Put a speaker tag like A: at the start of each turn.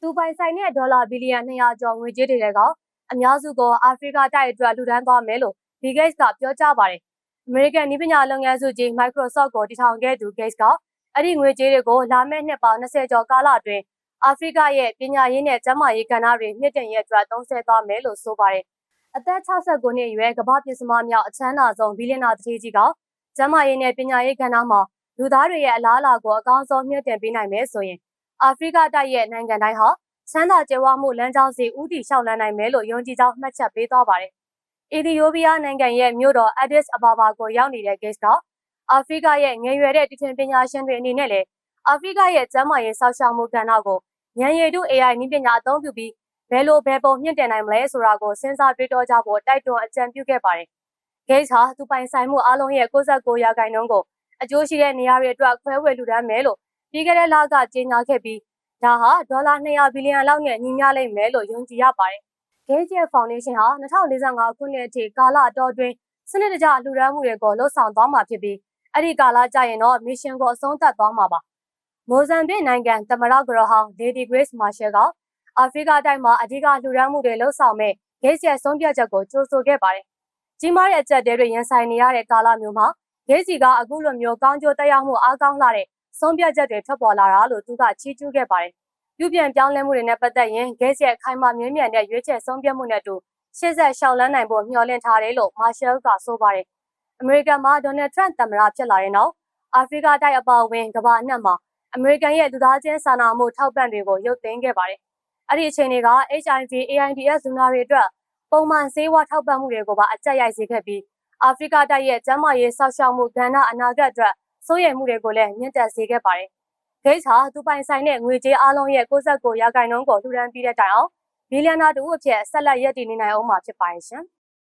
A: သူပိုင်ဆိုင်တဲ့ဒေါ်လာဘီလီယံ200ကျော်ငွေကြေးတွေထဲကအများစုကိုအာဖရိကတိုက်အတွက်လှူဒန်းသွားမယ်လို့ Bill Gates ကပြောကြားပါတယ်။ American နည်းပညာလုပ်ငန်းစုကြီး Microsoft ကိုတည်ထောင်ခဲ့သူ Gates ကအဲ့ဒီငွေကြေးတွေကိုလာမယ့်နှစ်ပေါင်း20ကျော်ကာလအတွင်းအာဖရိကရဲ့ပညာရေးနဲ့ကျန်းမာရေးကဏ္ဍတွေမြင့်တင်ရေးအတွက်သုံးစွဲသွားမယ်လို့ဆိုပါတယ်။အသက်69နှစ်အရွယ်ကမ္ဘာပြည်စမမြောက်အချမ်းသာဆုံးဘီလီယံနာတစ်ကြီးကကျန်းမာရေးနဲ့ပညာရေးကဏ္ဍမှာလူသားတွေရဲ့အလားအလာကိုအကောင်းဆုံးမြင့်တင်ပေးနိုင်မယ်ဆိုရင် အာဖရိကတိုက်ရဲ့နိုင်ငံတိုင်းဟာချမ်းသာကြွယ်ဝမှုလမ်းကြောင်းစီဥတီလျှောက်လန်းနိုင်မယ်လို့ယုံကြည်ကြောင်းမှတ်ချက်ပေးသွားပါတယ်။အီသီယိုးပီးယားနိုင်ငံရဲ့မြို့တော် Addis Ababa ကိုရောက်နေတဲ့ Gates ကအာဖရိကရဲ့ငယ်ရွယ်တဲ့တည်ထွင်ပညာရှင်တွေအနေနဲ့လည်းအာဖရိကရဲ့ကျန်းမာရေးစောင့်ရှောက်မှုကဏ္ဍကိုဉာဏ်ရည်တု AI နည်းပညာအသုံးပြုပြီးဘယ်လိုဘယ်ပုံမြင့်တင်နိုင်မလဲဆိုတာကိုစဉ်းစားတွေးတောကြဖို့တိုက်တွန်းအကြံပြုခဲ့ပါတယ်။ Gates ဟာသူပိုင်ဆိုင်မှုအလုံးရဲ့69ရာခိုင်နှုန်းကိုအကျိုးရှိတဲ့နေရာတွေအတွက်ခွဲဝေလူဒန်းမယ်လို့ ပြီးခဲ့တဲ့လကကြေညာခဲ့ပြီးဒါဟာဒေါ်လာ200ဘီလီယံလောက်နဲ့ညီမျှလိမ့်မယ်လို့ယုံကြည်ရပါတယ်။ Gates ရဲ့ Foundation ဟာ2045ခုနှစ်အထိကာလအတော်အတွင်းစနစ်တကျလှူဒန်းမှုတွေကိုလှုပ်ဆောင်သွားမှာဖြစ်ပြီးအဲ့ဒီကာလကြာရင်တော့ mission ကိုအဆုံးသတ်သွားမှာပါ။မိုဇမ်ဘစ်နိုင်ငံသမ္မတဂရဟောင်း Lady Grace Marshall ကအာဖရိကတိုက်မှာအဓိကလှူဒန်းမှုတွေလှုပ်ဆောင်မဲ့ Gates ရဲ့ဆုံးဖြတ်ချက်ကိုကြိုဆိုခဲ့ပါတယ်။ကြီးမားတဲ့အကြက်တဲတွေရင်ဆိုင်နေရတဲ့ကာလမျိုးမှာ Gates ကအခုလိုမျိုးကောင်းကျိုးတက်ရောက်မှုအားကောင်းလာတဲ့ ဆုံးဖြတ်ချက်တွေထွက်ပေါ်လာတာလို့သူကချီးကျူးခဲ့ပါတယ်။ပြုပြင်ပြောင်းလဲမှုတွေနဲ့ပတ်သက်ရင် Gates ရဲ့ခိုင်မာမြင့်မြတ်တဲ့ရွေးချယ်ဆုံးဖြတ်မှုနဲ့အတူရှေ့ဆက်ရှောက်လန်းနိုင်ဖို့မျှော်လင့်ထားတယ်လို့ Marshall ကဆိုပါတယ်။အမေရိကန်မှာဒေါ်နယ်ထရန့်သမ္မတဖြစ်လာတဲ့နောက်အာဖရိကတိုက်အပါအဝင်ကမ္ဘာအနှံ့မှာအမေရိကန်ရဲ့လူသားချင်းစာနာမှုထောက်ပံ့တွေကိုရုပ်သိမ်းခဲ့ပါတယ်။အဲ့ဒီအချိန်တွေက HIV AIDS လူနာတွေအတွက်ပုံမှန်ဆေးဝါးထောက်ပံ့မှုတွေကိုပါအကျက်ရိုက်စေခဲ့ပြီးအာဖရိကတိုက်ရဲ့ကျန်းမာရေးစောင့်ရှောက်မှုကဏ္ဍအနာဂတ်အတွက် စိုးရိမ်မှုတွေကိုလည်းမြင့်တက်စေခဲ့ပါတယ်။ Gates ဟာသူပိုင်ဆိုင်တဲ့ငွေကြေးအလုံးရဲ့69ရာခိုင်နှုန်းကိုလှူဒန်းပြီးတဲ့တိုင်အောင်ဘီလီယံနာတူအဖြစ်ဆက်လက်ရည်တည်နေနိုင်အောင်မှာဖြစ်ပါရဲ့ရှင်။